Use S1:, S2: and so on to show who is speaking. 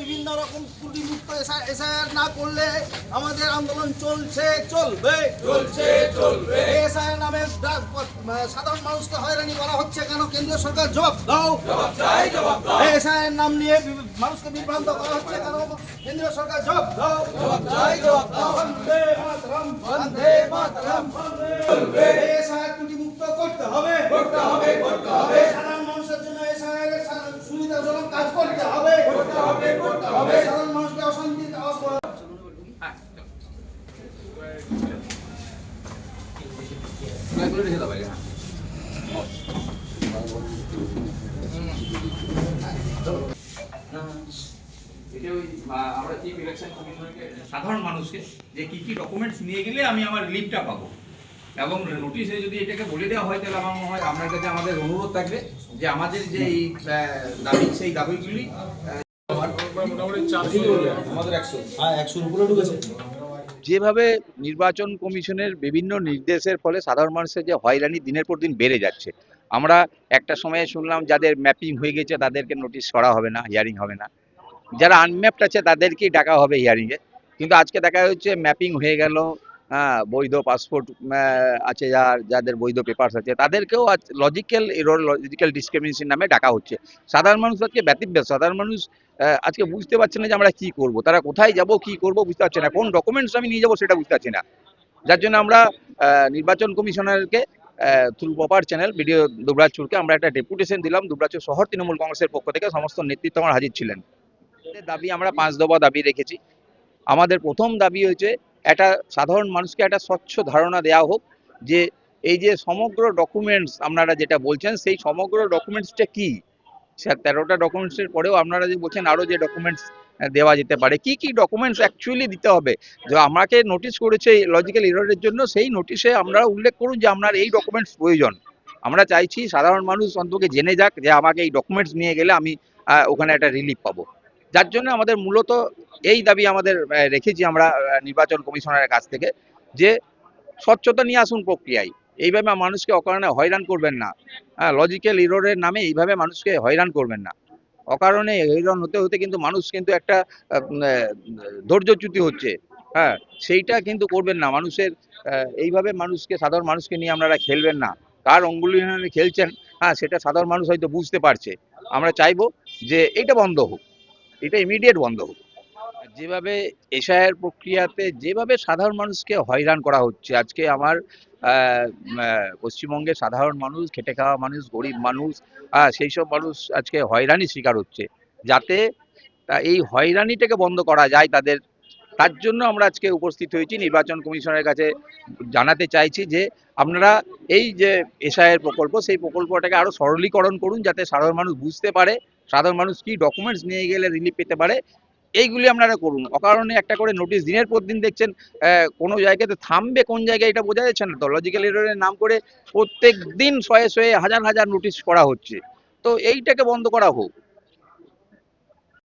S1: বিভিন্ন রকম ত্রুটিমুক্ত এসআইআর না করলে আমাদের আন্দোলন চলছে চলবে। চলছে চলবে। এসআইয়ের নামে সাধারণ মানুষকে হয়রানি করা হচ্ছে কেন? কেন্দ্রীয় সরকার জবাব দাও। এসআইয়ের নাম নিয়ে মানুষকে বিভ্রান্ত করা হচ্ছে কেন? কেন্দ্রীয় সরকার জবাব দাও। জবাব চাই জবাব দাও বন্দে মাতরম ত্রুটিমুক্ত করতে হবে করতে হবে করতে হবে সাধারণ মানুষের জন্য এসআইয়ের সুবিধাজনক কাজ করতে হবে করতে হবে করতে হবে সাধারণ মানুষকে অশান্তি অস-
S2: এটা ওই, আমরা চিফ ইলেকশন কমিশনারকে সাধারণ মানুষকে যে কি কি ডকুমেন্টস নিয়ে গেলে আমি আমার রিলিফটা পাবো। এবং নোটিশে যদি এটাকে বলে দেওয়া হয় তাহলে আমার মনে হয় আপনার কাছে আমাদের অনুরোধ থাকবে যে আমাদের যে এই দাবি সেই দাবিগুলি
S3: যেভাবে নির্বাচন কমিশনের বিভিন্ন নির্দেশের ফলে সাধারণ মানুষের যে হয়রানি দিনের পর দিন বেড়ে যাচ্ছে আমরা একটা সময়ে শুনলাম যাদের ম্যাপিং হয়ে গেছে তাদেরকে নোটিশ করা হবে না হিয়ারিং হবে না। যারা আনম্যাপড আছে, তাদেরকেই ডাকা হবে হিয়ারিংয়ে কিন্তু আজকে দেখা যাচ্ছে ম্যাপিং হয়ে গেল। হ্যাঁ বৈধ পাসপোর্ট আছে যার যাদের বৈধ পেপারস আছে, তাদেরকেও আজ লজিক্যাল এরর লজিক্যাল ডিসক্রিমিনেশন নামে ডাকা হচ্ছে। সাধারণ মানুষ আজকে ব্যতিব্যস্ত। সাধারণ মানুষ আজকে বুঝতে পারছে না যে আমরা কি করব। তারা কোথায় যাব, কি করব বুঝতে পারছে না। কোন ডকুমেন্টস আমি নিয়ে যাব সেটা বুঝতে পারছি না। যার জন্য আমরা নির্বাচন কমিশনারকে থ্রু প্রপার চ্যানেল ভিডিও দুবরাজপুরকে আমরা একটা ডেপুটেশন দিলাম। দুবরাজপুর শহর তৃণমূল কংগ্রেসের পক্ষ থেকে সমস্ত নেতৃত্ব আমার হাজির ছিলেন। আমাদের দাবি, আমরা পাঁচ দফা দাবি রেখেছি। আমাদের প্রথম দাবি হয়েছে, একটা সাধারণ মানুষকে একটা স্বচ্ছ ধারণা দেওয়া হোক যে, এই যে সমগ্র ডকুমেন্টস আপনারা যেটা বলছেন, সেই সমগ্র ডকুমেন্টসটা কি? স্যার, তেরোটা ডকুমেন্টসের পরেও আপনারা যে বলছেন আরও যে ডকুমেন্টস দেওয়া যেতে পারে, কি কি ডকুমেন্টস অ্যাকচুয়ালি দিতে হবে? যে আমাকে নোটিশ করেছে লজিক্যাল এররের জন্য, সেই নোটিশে আমরা উল্লেখ করুন যে আপনার এই ডকুমেন্টস প্রয়োজন। আমরা চাইছি সাধারণ মানুষ অন্তত জেনে যাক যে আমাকে এই ডকুমেন্টস নিয়ে গেলে আমি ওখানে একটা রিলিফ পাবো। যার জন্য আমাদের মূলত এই দাবি আমাদের রেখেছি আমরা নির্বাচন কমিশনারের কাছ থেকে, যে স্বচ্ছতা নিয়ে আসুন প্রক্রিয়ায়। এইভাবে মানুষকে অকারণে হয়রান করবেন না। হ্যাঁ লজিক্যাল ইরোরের নামে এইভাবে মানুষকে হয়রান করবেন না। অকারণে হয়রান হতে হতে কিন্তু মানুষ কিন্তু একটা ধৈর্যচ্যুতি হচ্ছে। হ্যাঁ সেইটা কিন্তু করবেন না। মানুষের এইভাবে মানুষকে, সাধারণ মানুষকে নিয়ে আপনারা খেলবেন না। কার অঙ্গুলি খেলছেন হ্যাঁ সেটা সাধারণ মানুষ হয়তো বুঝতে পারছে। আমরা চাইব যে এটা বন্ধ হোক। এটা ইমিডিয়েট বন্ধ হোক যেভাবে এশায়ের প্রক্রিয়াতে যেভাবে সাধারণ মানুষকে হয়রান করা হচ্ছে, আজকে আমার পশ্চিমবঙ্গে সাধারণ মানুষ, খেটে খাওয়া মানুষ, গরিব মানুষ সেই সব মানুষ আজকে হয়রানির শিকার হচ্ছে। যাতে এই হয়রানিটাকে বন্ধ করা যায় তাদের তার জন্য আমরা আজকে উপস্থিত হয়েছি। নির্বাচন কমিশনের কাছে জানাতে চাইছি যে আপনারা এই যে এশায়ের প্রকল্প, সেই প্রকল্পটাকে আরও সরলীকরণ করুন যাতে সাধারণ মানুষ বুঝতে পারে, সাধারণ মানুষ কি ডকুমেন্টস নিয়ে গেলে রিলিফ পেতে পারে, এইগুলি আপনারা করুন। অকারণে একটা করে নোটিশ দিনের পর দিন দেখছেন কোনো জায়গাতে থামবে, কোন জায়গায় এটা বোঝা যাচ্ছে না। তো লজিক্যাল এররের নাম করে প্রত্যেক দিন শয়ে শয়ে হাজার হাজার নোটিশ করা হচ্ছে। তো এইটাকে বন্ধ করা হোক।